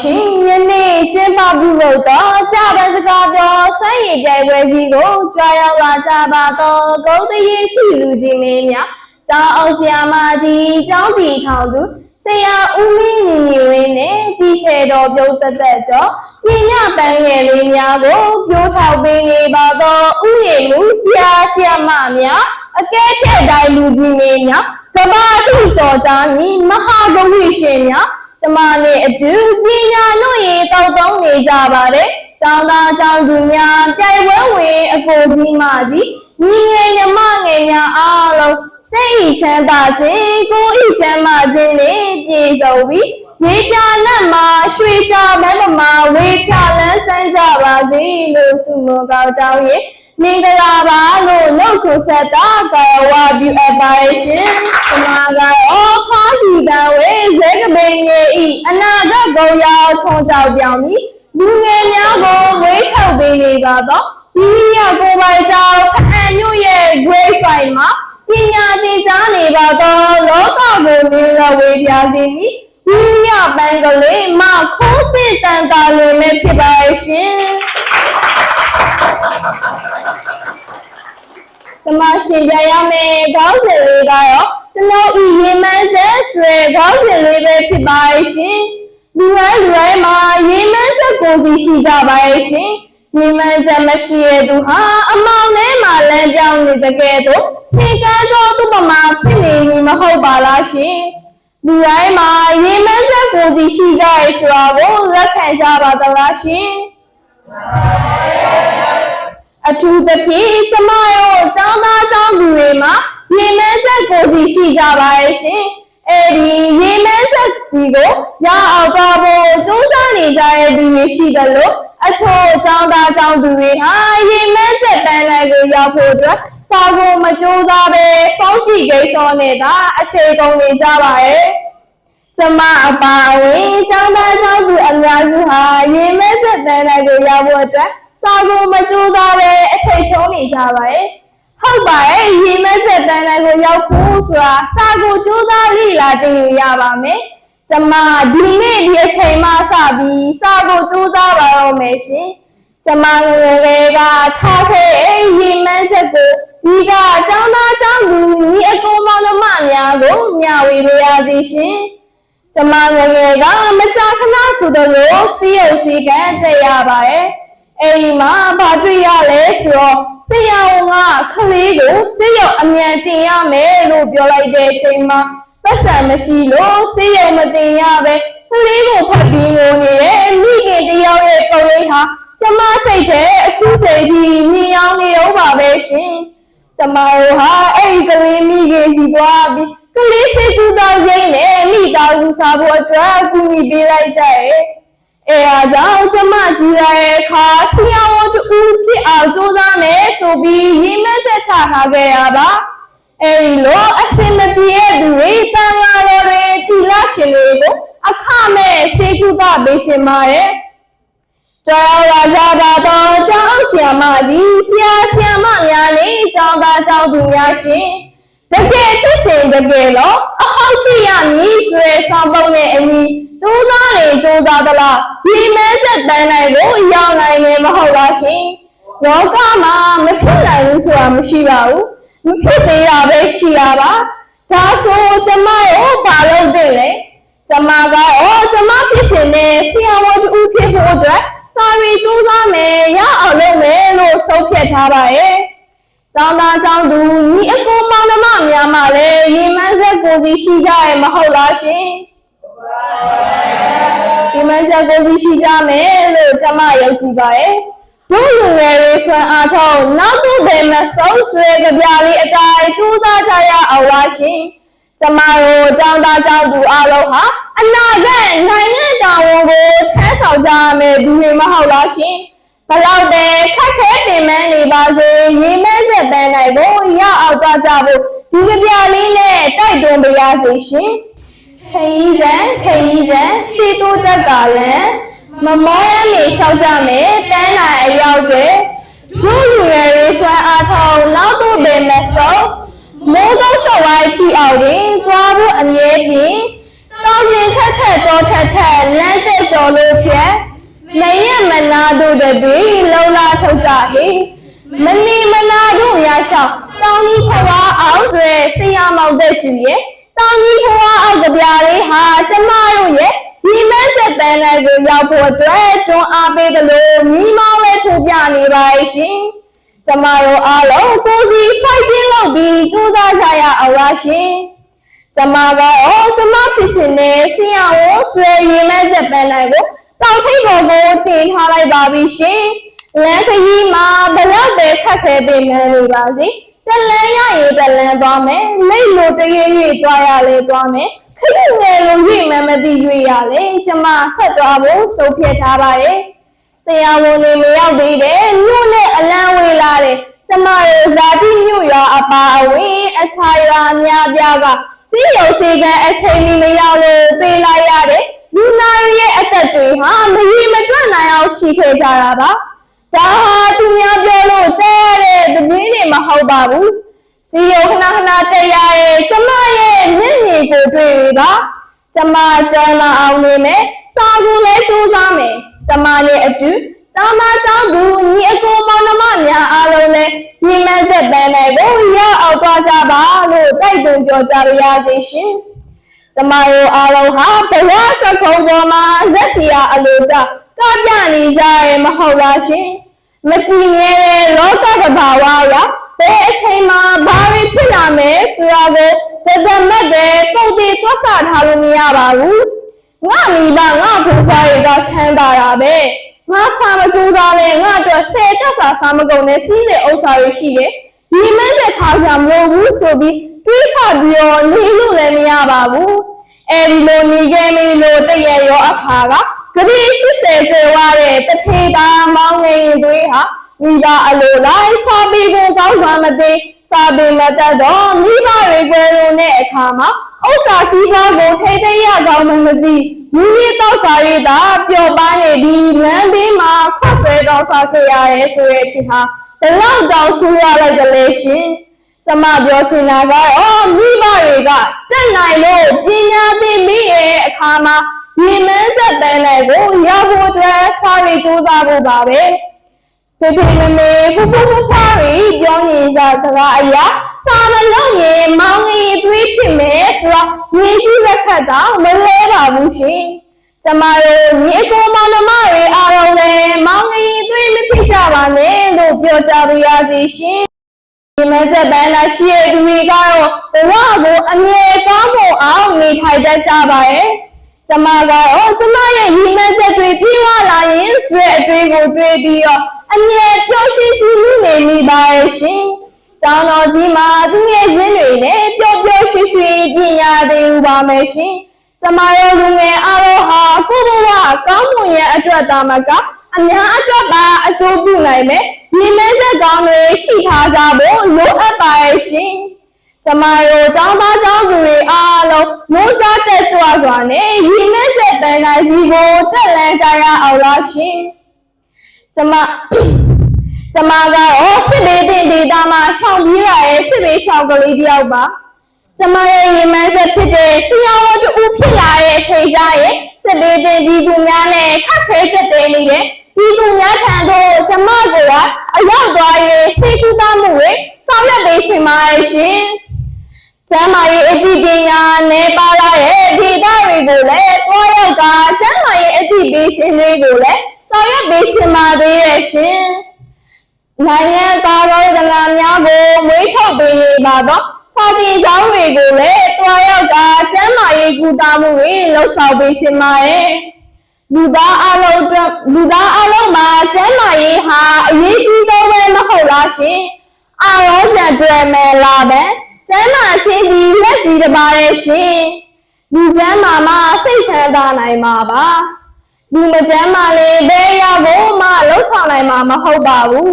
ရှင်ယနေ့ကျင်းပပြုလုပ်သောကြာပန်စကားပြောဆွမ်းရည်ပြိုင်ပွဲကြီးကိုကြွားရောက်လာကြပါသောဂုံတရေရှိလူကြီးမင်းများကျောင်းအောင်ဆရာမကြီးကျောင်းပြည်ထောင်သူဆရာဦးမင်းညီညီဝင်းနဲ့ကြီးရှယ်တော်ပြုတ်သက်သက်ကျော်ပညာပန်းငယ်လေးများကိုပြိုးထောက်ပေးနေပါသောဥယျာဉ်မှုဆရာဆရာမများအကဲဖြတ်တိုင်းလူကြီးမင်းများကမ္ဘာတိကျော်ကြားမီမဟာဂုဏ်ရှင်များ ကျမနဲ့အတူပညာလို့ရေတောက်တောင်းနေကြပါတယ်။ကျောင်းသားကျောင်းသူများပြိုင်ပွဲဝင်အကိုကြီးမကြီးညီငယ်ညီမငယ်များအားလုံးစိတ်ဤချမ်းသာခြင်းကိုယ်ဤချမ်းသာခြင်းနဲ့ပြည့်စုံပြီးရေပြနတ်မှာရွှေကြမန်းမမှာဝေဖြလန်းဆန်းကြပါစေလို့ဆုမကောင်းတောင်းရင်မင်္ဂလာပါလို့နှုတ်ခွဆက်တာကာဝပြုအပ်ပါရှင်။ဒီမှာက တော့ဖားစီတန်ဝေဇဲကပိန်ငယ်ဤအနာဂတ်ကုန်ရောက်ထွန်တောက်ပြောင်းပြီးလူငယ်များကိုဝေးထုတ်ပေးနေပါတော့ဒီရကိုယ်ပိုင်ကြောင့်ဖအံမြို့ရဲ့ grade 5မှာပညာသင်ကြားနေပါတော့လောကကိုမြင်တော်ဝေပြစီမည်ဒီရပန်းကလေးမခိုးစစ်တန်တာလိုနဲ့ဖြစ်ပါရဲ့ရှင်ကျွန်မရှင်ပြရမယ်ခေါင်းစဉ်လေးကတော့ ကျွန်တော်ဤရေမှန်းချက်ဆွဲခေါင်းစဉ်လေးပဲဖြစ်ပါရဲ့ရှင်လူတိုင်းလူတိုင်းမှာရေမှန်းချက်ကိုစီရှိကြပါရဲ့ရှင်ရေမှန်းချက်မရှိတဲ့သူဟာအမောင်ထဲမှာလမ်းပြောင်းနေတဲ့ကဲတော့စေကန်းတော်သူ့ပမာဖြစ်နေပြီမဟုတ်ပါလားရှင်လူတိုင်းမှာရေမှန်းချက်ကိုစီရှိကြရဲ့ဆိုတာကိုလက်ခံကြပါသလားရှင်အထူးသဖြင့်ကျမတို့ចောင်းသားចောင်းသူတွေမှာ ရေမန်းချက်ကိုစီရှိကြပါရဲ့ရှင်။အဲဒီရေမန်းချက်ကြီးကိုရအောင်သွားဖို့စူးစမ်းနေကြတဲ့သူတွေရှိတယ်လို့အချို့ចောင်းသားចောင်းသူတွေဟာရေမန်းချက်တန်းလိုက်ကိုရောက်ဖို့အတွက်စာကိုမကြိုးစားပဲဖောင်းကြည့်ကိစ္စနဲ့သာအခြေကုန်နေကြပါရဲ့။ကျမအပါအဝင်ចောင်းသားចောင်းသူအများစုဟာရေမန်းချက်တန်းလိုက်ကိုရောက်ဖို့အတွက်စာကိုမကြိုးစားပဲအချိန်ဖြုံးနေကြပါရဲ့ ဟုတ်ပါရဲ့ရေမက်ချက်တန်းတိုင်းကိုရောက်ဖို့ဆိုတာစာကိုကြိုးစားလေ့လာသင်ယူရပါမယ်။ကျမဒီနေ့ဒီအချိန်မှစပြီးစာကိုကြိုးစားပါတော့မယ်ရှင်။ကျမငယ်ငယ်ကထားခဲ့ရေမက်ချက်ကိုဒီကအကြောင်းသားအကြောင်းသူညီအကိုမောင်နှမများကိုမျှဝေပေးရစီရှင်။ကျမငယ်ငယ်ကမကြာခဏဆိုတော့စီးရုံစီးကတက်ရပါရဲ့။ အဲ့ဒီမှာဘာတွေ့ရလဲဆိုတော့ဆရာဝန်ကခလေးကိုစီးရုပ်အမြန်တင်ရမယ်လို့ပြောလိုက်တဲ့အချိန်မှာပတ်စံမရှိလို့စီးရုပ်မတင်ရပဲခလေးကိုဖတ်ပြီးငိုနေတဲ့မိခင်တယောက်ရဲ့ပုံလေးဟာကျမစိတ်ထဲအခုချိန်ထိမြင်အောင်နေတော့ပါပဲရှင်ကျမတို့ဟာအဲ့ဒီကလေးမိခင်စီသွားပြီးကလေးစိတ်ကူးသားစိမ့်နဲ့မိသားစုစားဖို့အတွက်ကူညီပေးလိုက်ကြရဲ့အဲအားကြောင့်ကျမကြီးရရဲ့ခါဆရာဝန်တူဖြစ်အောင်ကြိုးစားမယ် ဆိုပြီးရည်မှန်းချက်ချထားခဲ့ရပါအဲဒီလိုအစင်မပြေတဲ့သူတွေတန်ဃာတော်တွေတိလရှင်တွေကိုအခမဲ့စေကူတာပေးရှင်ပါရဲ့ကျောင်းလာကြပါတော့ကျောင်းဆရာမကြီးဆရာဆရာမများနဲ့ကျောင်းသားကျောင်းသူများရှင်တကယ်ဖြစ်ချင်တကယ်လို့အဟောက်ပြရမည်ဆိုတဲ့ဆောင်ပုံနဲ့အညီကျိုးသားနေကျိုးသားသလားဒီမဲချက်တန်းနိုင်ကိုရောက်နိုင်နေမဟုတ်လားရှင် လောကမှာမဖြစ်နိုင်ဘူးဆိုတာမရှိပါဘူးမဖြစ်သေးတာပဲရှိတာပါဒါဆိုကျမရောဘာလုပ်တဲ့လဲကျမကအော်ကျမဖြစ်ချင်တဲ့ဆရာဝန်တူဖြစ်ဖို့အတွက်စာရီစူးစမ်းမယ်ရအောင်လုပ်မယ်လို့ဆုံးဖြတ်ထားပါရဲ့။ကျောင်းသားကျောင်းသူညီအကိုမောင်နှမများမှလည်းရီမန်းဆက်ကိုစီရှိကြရဲ့မဟုတ်လားရှင်။ရီမန်းဆက်ကိုစီရှိကြမယ်လို့ကျမယုံကြည်ပါရဲ့။ တို့လူငယ်တွေဆွမ်းအားထုတ်နောက်သူတွေမဆုံးဆွေကြပြလေးအတိုင်းထူးသားကြရအောင်လားရှင်။ကျမတို့အကြောင်းသားအကြောင်းသူအားလုံးဟာအနာဂတ်နိုင်ငံတာဝန်ကိုထမ်းဆောင်ကြရမယ်ဒီတွေမဟုတ်လားရှင်ဘလောက်တည်းခက်ခဲပင်ပန်းနေပါစေရေမဲဆက်ပန်းနိုင်ကိုရအောင်သွားကြဖို့ဒီကြပြလေးနဲ့တိုက်တွန်းပေးရစေရှင်ခရီးချမ်းခရီးချမ်းရှီတိုးတက်ကလည်း မမောရမေလျှောက်ကြမယ်တန်းနိုင်အရောက်တွေဒုလူငယ်ရေးဆွမ်းအားထုတ်နောက်သို့ပင်မဲ့ဆုံးမိုးကောင်းဆော်ဝိုင်းချီအောင်တွင်သွားဖို့အမြဲတမ်းတတောင်းရင်ထက်ထက်တော့ထက်ထက်လမ်းတဲ့ကြော်လို့ဖြက်မရမနာတို့တပီလုံလာထုတ်ကြဟိမလီမနာတို့ရရှောင်းတောင်းကြီးဖွာအောင်ဆွဲဆရာမောင်တဲ့ကျူရဲ့တောင်းကြီးဖွာအောင်ကြပြားလေးဟာကျမတို့ရဲ့ ဒီမက်ဆက်တန်းလိုက်ကိုရောက်ဖို့အတွက်တွန်းအားပေးတယ်လို့မိမောင်းလဲထုတ်ပြနေပါရဲ့ရှင်ကျမတို့အားလုံးကိုစီ fighting လုပ်ပြီးစူးစမ်းကြရအောင်ပါရှင်ကျမကတော့ကျမဖြစ်ချင်တဲ့ဆရာဝန်ဆွေရင်မဲ့ချက်ပန်းလိုက်ကိုတောက်ထိပ်ပေါ်ကိုတင်ထားလိုက်ပါပြီရှင်လမ်းခရီးမှာဘလောက်ပဲခက်ခဲပေမဲ့လို့ပါစီတလန်းရရင်တလန်းသွားမယ်မိတ်လိုတရရွေ့သွားရလေသွားမယ် ခရီးငယ်လိုရွေ့မှမသိရွေ့ရလေကျမဆက်သွားဖို့ဆုံးဖြတ်ထားပါတယ်ဆရာဝန်တွေမရောက်သေးတယ်မြို့နဲ့အလံဝေးလာတယ်ကျမရဲ့ဇာတိမြို့ရွာအပါအဝင်အခြားရွာများပြားကစီးရုံစီကံအချိန်မီမရောက်လို့ပေးလိုက်ရတယ်လူနာတွေရဲ့အသက်တွေဟာမရီမတွက်နိုင်အောင်ရှိခဲ့ကြတာပါဒါဟာသူများပြောလို့ကြားရတဲ့သတင်းတွေမဟုတ်ပါဘူး စီယုံခဏခဏတက်ရရဲ့ကျမရဲ့မျက်မြင်ကိုတွေ့ရပါကျမကျမ်းမအောင်နေမယ်စာကူလည်းစူးစမ်းမယ်ကျမနဲ့အတူကျောင်းသားကျောင်းသူညီအကိုမောင်နှမများအားလုံးလည်းညီမချက်ပန်းနဲ့ကိုရောက်အောင်သွားကြပါလို့တိုက်တွန်းပြောကြားရစေရှင်ကျမတို့အားလုံးဟာဘဝစကုံပေါ်မှာဇက်စီယာအလိုကြကပြနေကြရမဟုတ်လားရှင်မတည်ငြိမ်တဲ့လောကကဘာဝရ ဘယ်အချိန်မှာဘာတွေဖြစ်လာမယ်ဆိုတာကိုသဒ္ဒမတ်တဲ့ပုံတည်သွတ်ဆထားလို့မရပါဘူးငါမိဘငါဖွားဖွားတွေကချမ်းသာတာပဲငါစာမကြိုးစားလဲငါအတွက်ဆယ်တက်စာစာမကုန်နဲ့စီးတဲ့ဥစ္စာတွေရှိတယ်ဒီမင်းတဲ့ခါကြမလို့ဘူးဆိုပြီးတွေးဆပြီးတော့နေလို့လည်းမရပါဘူးအဲဒီလိုနေခဲ့ပြီလို့တည့်ရရောအခါကဂတိ80ကျော်ရတဲ့တထေတာမောင်းငယ်တွေဟာ မိဘအလိုလိုက်စာပေကိုကောင်းစွာမသိစာပေမတတ်တော့မိဘတွေကိုလုံးတဲ့အခါမှာဥစ္စာစည်းကားကိုထိသိရကောင်းမှမသိမိမိတောက်စာရတာပျော်ပန်းနေပြီးလမ်းဘေးမှာခွတ်ဆွဲတောက်စာခဲ့ရရဲဆိုရဲ့ဖြစ်ဟာဘလောက်တောင်ဆူရလိုက်ကြလဲရှင်ကျမပြောချင်တာကတော့မိဘတွေကတက်နိုင်လို့ပညာသင်ပြီးရဲ့အခါမှာဒီမန်းဆက်တန်းလိုက်ကိုရဖို့အတွက်စာရေးစူးစမ်းဖို့ပါပဲ ဖေဖေမမေဖူဖူဖူဖွားရီပြောနေစားစကားအရာစာမလုံးရင်မောင်ကြီးတွေးဖြစ်မယ်ဆိုတော့ညီကြီးရက်ခတ်တော့မလဲပါဘူးရှင်ကျမတို့ညီအကိုမောင်နှမတွေအားလုံးလည်းမောင်ကြီးတွေးမဖြစ်ကြပါနဲ့လို့ပြောကြပါရစေရှင်ဒီမဲ့ချက်ပန်းလာရှိတဲ့သူတွေကတော့ဘဝကိုအမြဲကောင်းဖို့အောင်နေထိုင်တတ်ကြပါရဲ့ကျမကတော့ကျမရဲ့ရည်မှန်းချက်တွေပြီးသွားလာရင်ဆွဲအတွေ့ကိုတွေ့ပြီးတော့ အမြဲပျော်ရွှင်ကြည်နူးနေမိပါရဲ့ရှင်။ကျောင်းတော်ကြီးမှာသူငယ်ချင်းတွေနဲ့ပျော်ပျော်ရွှင်ရွှင်ပညာသင်ယူပါမယ်ရှင်။ကျမရဲ့လူငယ်အားလုံးဟာကိုယ်ဘဝကောင်းမွန်ရဲ့အတွက်သာမကအများအတွက်ပါအကျိုးပြုနိုင်မယ်။ဒီမဲဆက်ကောင်းတွေရှိထားကြဖို့လိုအပ်ပါရဲ့ရှင်။ကျမတို့ကျောင်းသားကျောင်းသူတွေအားလုံးမိုးကြတက်ကြွစွာနဲ့ရည်မဲ့ချက်ပန်းတိုင်းစီကိုတက်လန်းကြရအောင်လားရှင်။ ကျမကျမကတော့စစ်ဘေးတင်ဒေတာမှာရှောင်ပြေးရတဲ့စစ်ဘေးရှောင်ကလေးတယောက်ပါကျမရဲ့ရည်မှန်းချက်ဖြစ်တဲ့ဆရာဝန်တူဖြစ်လာတဲ့အချိန်ကျရင်စစ်ဘေးတင်ဒီသူများနဲ့ခက်ခဲချက်တွေနေတဲ့ဒီသူများထံသို့ကျမကအရောက်သွားရင်စိတ်ကူးသားမှုတွေဆောင်ရွက်ပေးချင်ပါရဲ့ရှင်ကျမ်းမာရေးအသိပညာနဲ့ပါလာတဲ့ဒေတာတွေကိုလည်းတွားရောက်ကကျမ်းမာရေးအသိပေးခြင်းတွေကိုလည်း ဆောင်ရွက်ပေးချင်ပါသေးရဲ့ရှင်နိုင်ငံသားတော်ဒနာများကိုမွေးထုတ်ပေးနေပါတော့စာတင်ကျောင်းတွေကိုလည်းတွားရောက်ကကျမ်းမာရေးကူတာမှုတွေလှုပ်ဆောင်ပေးချင်ပါရဲ့လူသားအလုံးအတွက်လူသားအလုံးမှာကျမ်းမာရေးဟာအရေးကြီးဆုံးပဲမဟုတ်လားရှင်အာရောချံတွေ့မယ်လားပဲကျမ်းမာခြင်းဒီလက်ကြီးတစ်ပါးရဲ့ရှင်လူကျမ်းမာမှစိတ်ချမ်းသာနိုင်မှာပါ လူမကျမ်းမာလေဘယ်ရောက်ဖို့မှလှုပ်ဆောင်နိုင်မှာမဟုတ်ပါဘူး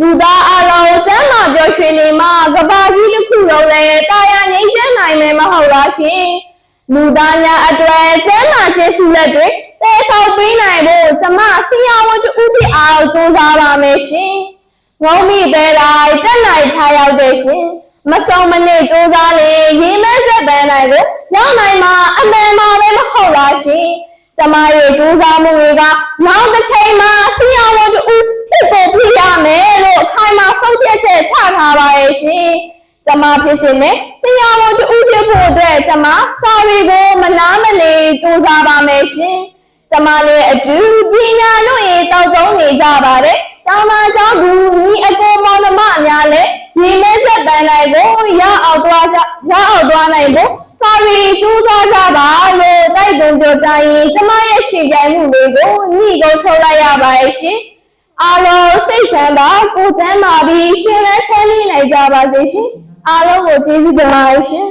လူသားအလုံးကျမ်းမာပျော်ရွှင်နေမှကဘာကြီးတစ်ခုလုံးလည်းတာယာငြိမ်းချမ်းနိုင်မယ်မဟုတ်လားရှင်လူသားများအတွက်ကျမ်းမာခြင်းရှိလက်တွေတည်ဆောက်ပေးနိုင်ဖို့ကျမဆရာဝန်တူဦးဖြစ်အောင်စူးစမ်းပါမယ်ရှင်ငုံမိသေးလိုက်တက်နိုင်ထားရောက်တဲ့ရှင်မဆုံးမနစ်စူးစမ်းလေရေးမဲဆက်ပန်းနိုင်ကိုရောက်နိုင်မှာအမှန်မှာပဲမဟုတ်လားရှင် ကျမရဲ့ကြိုးစားမှုတွေကနောက်တစ်ချိန်မှာဆရာဝန်တူဖြစ်ကိုပြရမယ်လို့အခိုင်အမာဆုံးဖြတ်ချက်ချထားပါရဲ့ရှင်ကျမဖြစ်ခြင်းနဲ့ဆရာဝန်တူဖြစ်ဖို့အတွက်ကျမစာတွေကိုမနာမနေကြိုးစားပါမယ်ရှင်ကျမနဲ့အတူပညာလို့ရေတောက်တုံးနေကြပါတယ်ကျောင်းသားကျောင်းသူညီအကိုမောင်နှမများလည်းညီမဲချက်တန်းလိုက်ကိုရအောင်သွားကြရအောင်သွားနိုင်ဖို့စာရီကျိုးသွားကြပါလို့တိုက်တွန်း ပြောကြရင်ကျမရဲ့ရှင်ပြိုင်မှုလေးကိုညီကိုချုပ်လိုက်ရပါရဲ့ရှင်အားလုံးစိတ်ချမ်းသာကိုယ်ချမ်းသာပြီးရှင်လန်းချမ်းမြေ့နိုင်ကြပါစေရှင်အားလုံးကိုကျေးဇူးတင်ပါတယ်ရှင်